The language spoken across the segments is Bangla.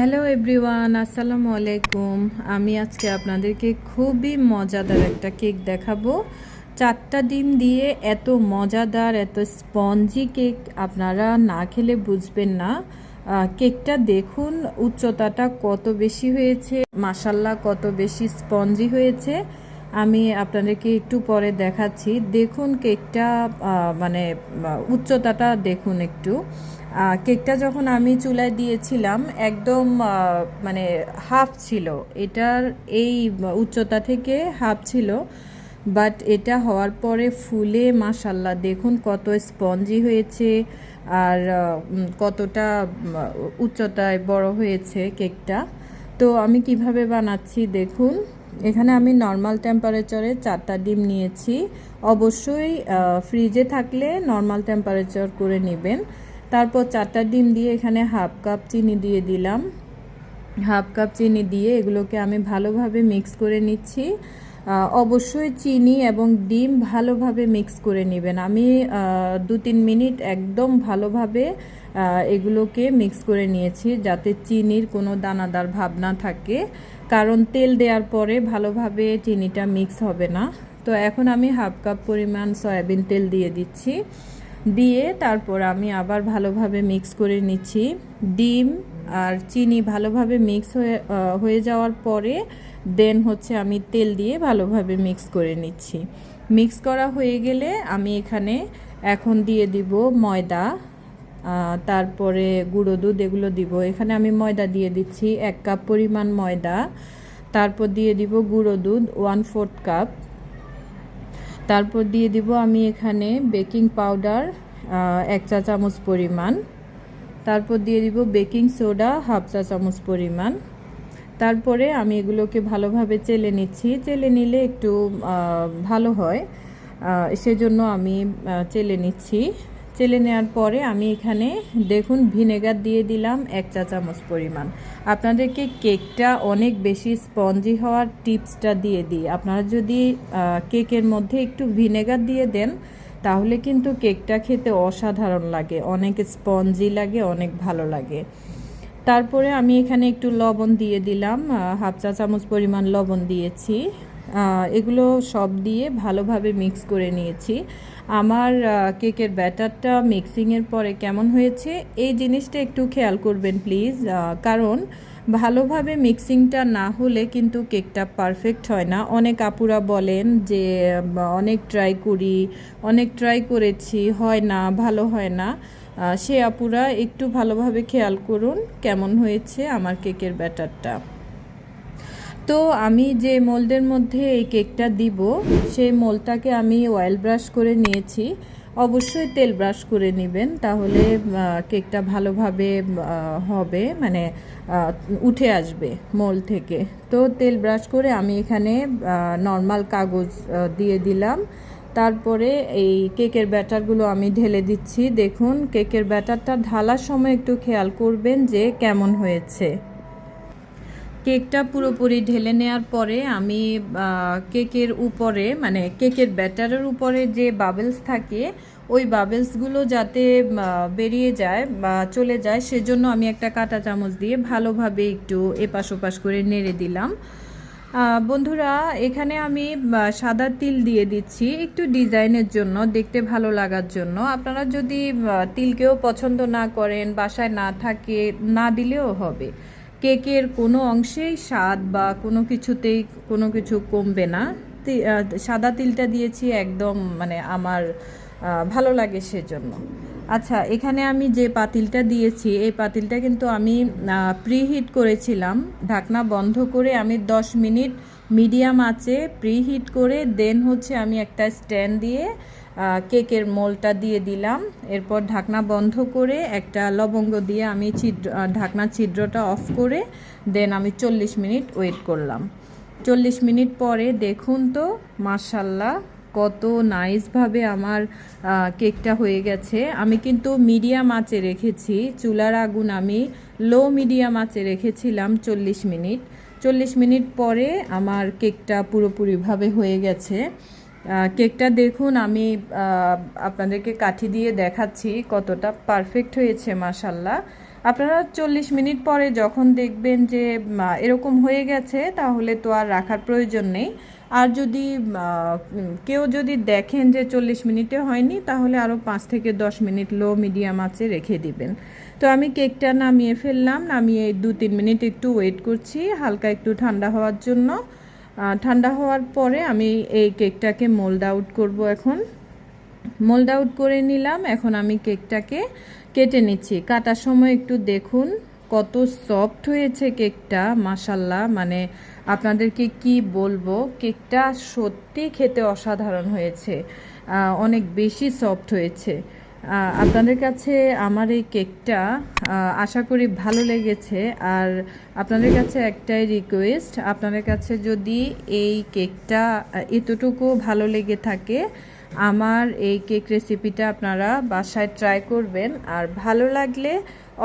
হ্যালো এভরিওয়ান, আসসালামু আলাইকুম। আমি আজকে আপনাদেরকে খুবই মজাদার একটা কেক দেখাবো। চারটা ডিম দিয়ে এত মজাদার, এত স্পঞ্জি কেক আপনারা না খেলে বুঝবেন না। কেকটা দেখুন, উচ্চতাটা কত বেশি হয়েছে মাসাল্লা কত বেশি স্পঞ্জি হয়েছে। আমি আপনাদেরকে একটু পরে দেখাচ্ছি। দেখুন কেকটা মানে উচ্চতাটা দেখুন একটু। কেকটা যখন আমি চুলায় দিয়েছিলাম, একদম মানে হাফ ছিল। এটার এই উচ্চতা থেকে হাফ ছিল। বাট এটা হওয়ার পরে ফুলে মাসাল্লাহ দেখুন কত স্পঞ্জি হয়েছে আর কতটা উচ্চতায় বড় হয়েছে কেকটা। তো আমি কীভাবে বানাচ্ছি দেখুন। এখানে আমি নর্মাল টেম্পারেচারে চারটা ডিম নিয়েছি। অবশ্যই ফ্রিজে থাকলে নর্মাল টেম্পারেচার করে নেবেন। তারপর চারটা ডিম দিয়ে এখানে হাফ কাপ চিনি দিয়ে দিলাম। হাফ কাপ চিনি দিয়ে এগুলোকে আমি ভালোভাবে মিক্স করে নিচ্ছি। অবশ্যই চিনি এবং ডিম ভালোভাবে মিক্স করে নেবেন। আমি দু তিন মিনিট একদম ভালোভাবে এগুলোকে মিক্স করে নিয়েছি যাতে চিনির কোনো দানাদার ভাব না থাকে। কারণ তেল দেওয়ার পরে ভালোভাবে চিনিটা মিক্স হবে না। তো এখন আমি হাফ কাপ পরিমাণ সয়াবিন তেল দিয়ে দিচ্ছি। দিয়ে তারপর আমি আবার ভালোভাবে মিক্স করে নিচ্ছি। ডিম আর চিনি ভালোভাবে মিক্স হয়ে হয়ে যাওয়ার পরে দেন হচ্ছে আমি তেল দিয়ে ভালোভাবে মিক্স করে নিচ্ছি। মিক্স করা হয়ে গেলে আমি এখানে এখন দিয়ে দিব ময়দা। তারপরে গুঁড়ো দুধ এগুলো দিব। এখানে আমি ময়দা দিয়ে দিচ্ছি, এক কাপ পরিমাণ ময়দা। তারপর দিয়ে দিব গুঁড়ো দুধ ওয়ান ফোর্থ কাপ তারপর দিয়ে দিব আমি এখানে বেকিং পাউডার এক চা চামচ পরিমাণ। তারপর দিয়ে দিব বেকিং সোডা হাফ চা চামচ পরিমাণ। তারপরে আমি এগুলোকে ভালোভাবে চেলে নিচ্ছি। চেলে নিলে একটু ভালো হয়। সেজন্য আমি চেলে নিচ্ছি। চেলে নেওয়ার পরে আমি এখানে দেখুন ভিনেগার দিয়ে দিলাম এক চা চামচ পরিমাণ। আপনাদেরকে কেকটা অনেক বেশি স্পঞ্জি হওয়ার টিপসটা দিয়ে দিই। আপনারা যদি কেকের মধ্যে একটু ভিনেগার দিয়ে দেন, তাহলে কিন্তু কেকটা খেতে অসাধারণ লাগে, অনেক স্পঞ্জি লাগে, অনেক ভালো লাগে। তারপরে আমি এখানে একটু লবণ দিয়ে দিলাম হাফ চা চামচ পরিমাণ লবণ দিয়েছি। এগুলো সব দিয়ে ভালোভাবে মিক্স করে নিয়েছি। আমার কেকের ব্যাটারটা মিক্সিংয়ের পরে কেমন হয়েছে, এই জিনিসটা একটু খেয়াল করবেন প্লিজ কারণ ভালোভাবে মিক্সিংটা না হলে কিন্তু কেকটা পারফেক্ট হয় না। অনেক আপুরা বলেন যে অনেক ট্রাই করি, অনেক ট্রাই করেছি, হয় না, ভালো হয় না। সে আপুরা একটু ভালোভাবে খেয়াল করুন কেমন হয়েছে আমার কেকের ব্যাটারটা তো আমি যে মোল্ডের মধ্যে এই কেকটা দিব, সেই মোলটাকে আমি অয়েল ব্রাশ করে নিয়েছি। অবশ্যই তেল ব্রাশ করে নেবেন, তাহলে কেকটা ভালোভাবে হবে মানে উঠে আসবে মোল থেকে। তো তেল ব্রাশ করে আমি এখানে নর্মাল কাগজ দিয়ে দিলাম। তারপরে এই কেকের ব্যাটারগুলো আমি ঢেলে দিচ্ছি। দেখুন, কেকের ব্যাটারটা ঢালার সময় একটু খেয়াল করবেন যে কেমন হয়েছে। কেকটা পুরোপুরি ঢেলে নেওয়ার পরে আমি কেকের উপরে মানে কেকের ব্যাটারের উপরে যে বাবেলস থাকে, ওই বাবেলসগুলো যাতে বেরিয়ে যায় বা চলে যায়, সেজন্য আমি একটা কাঁটা চামচ দিয়ে ভালোভাবে একটু এপাশ ওপাশ করে নেড়ে দিলাম। বন্ধুরা, এখানে আমি সাদা তিল দিয়ে দিচ্ছি একটু ডিজাইনের জন্য, দেখতে ভালো লাগার জন্য। আপনারা যদি তিলকেও পছন্দ না করেন, বাসায় না থাকে, না দিলেও হবে। কেকের কোনো অংশেই স্বাদ বা কোনো কিছুতেই কোনো কিছু কমবে না। সাদা তিলটা দিয়েছি একদম মানে আমার ভালো লাগে সেজন্য। আচ্ছা এখানে আমি যে পাতিলটা দিয়েছি, এই পাতিলটা কিন্তু আমি প্রিহিট করেছিলাম। ঢাকনা বন্ধ করে আমি 10 মিনিট মিডিয়াম আঁচে প্রিহিট করে, দেন হচ্ছে আমি একটা স্ট্যান্ড দিয়ে কেকের মোলটা দিয়ে দিলাম। এরপর ঢাকনা বন্ধ করে একটা লবঙ্গ দিয়ে আমি ছিদ্র ঢাকনা ছিদ্রটা অফ করে দেন আমি চল্লিশ মিনিট ওয়েট করলাম। চল্লিশ মিনিট পরে দেখুন তো মার্শাল্লাহ কত নাইসভাবে আমার কেকটা হয়ে গেছে। আমি কিন্তু মিডিয়াম আঁচে রেখেছি, চুলার আগুন আমি লো মিডিয়াম আঁচে রেখেছিলাম চল্লিশ মিনিট। চল্লিশ মিনিট পরে আমার কেকটা পুরোপুরিভাবে হয়ে গেছে। কেকটা দেখুন, আমি আপনাদেরকে কাঠি দিয়ে দেখাচ্ছি কতটা পারফেক্ট হয়েছে মাসাল্লাহ আপনারা চল্লিশ মিনিট পরে যখন দেখবেন যে এরকম হয়ে গেছে, তাহলে তো আর রাখার প্রয়োজন নেই। আর যদি কেউ যদি দেখেন যে চল্লিশ মিনিটে হয়নি, তাহলে আরও পাঁচ থেকে দশ মিনিট লো মিডিয়াম আছে রেখে দিবেন। তো আমি কেকটা নামিয়ে ফেললাম, নামিয়ে দু তিন মিনিট একটু ওয়েট করছি, হালকা একটু ঠান্ডা হওয়ার জন্য। ঠান্ডা হওয়ার পরে আমি এই কেকটাকে মোল্ড আউট করব এখন। মোল্ড আউট করে নিলাম, এখন আমি কেকটাকে কেটে নিচ্ছি। কাটার সময় একটু দেখুন কত সফট হয়েছে কেকটা মাসাল্লাহ মানে আপনাদেরকে কি বলব, কেকটা সত্যি খেতে অসাধারণ হয়েছে। অনেক বেশি সফট হয়েছে। আপনাদের কাছে আমার এই কেকটা আশা করি ভালো লেগেছে। আর আপনাদের কাছে একটাই রিকোয়েস্ট আপনাদের কাছে যদি এই কেকটা এতটুকু ভালো লেগে থাকে, আমার এই কেক রেসিপিটা আপনারা বাসায় ট্রাই করবেন। আর ভালো লাগলে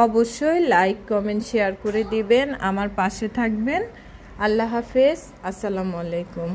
অবশ্যই লাইক কমেন্ট শেয়ার করে দিবেন। আমার পাশে থাকবেন। আল্লাহ হাফেজ। আসসালামু আলাইকুম।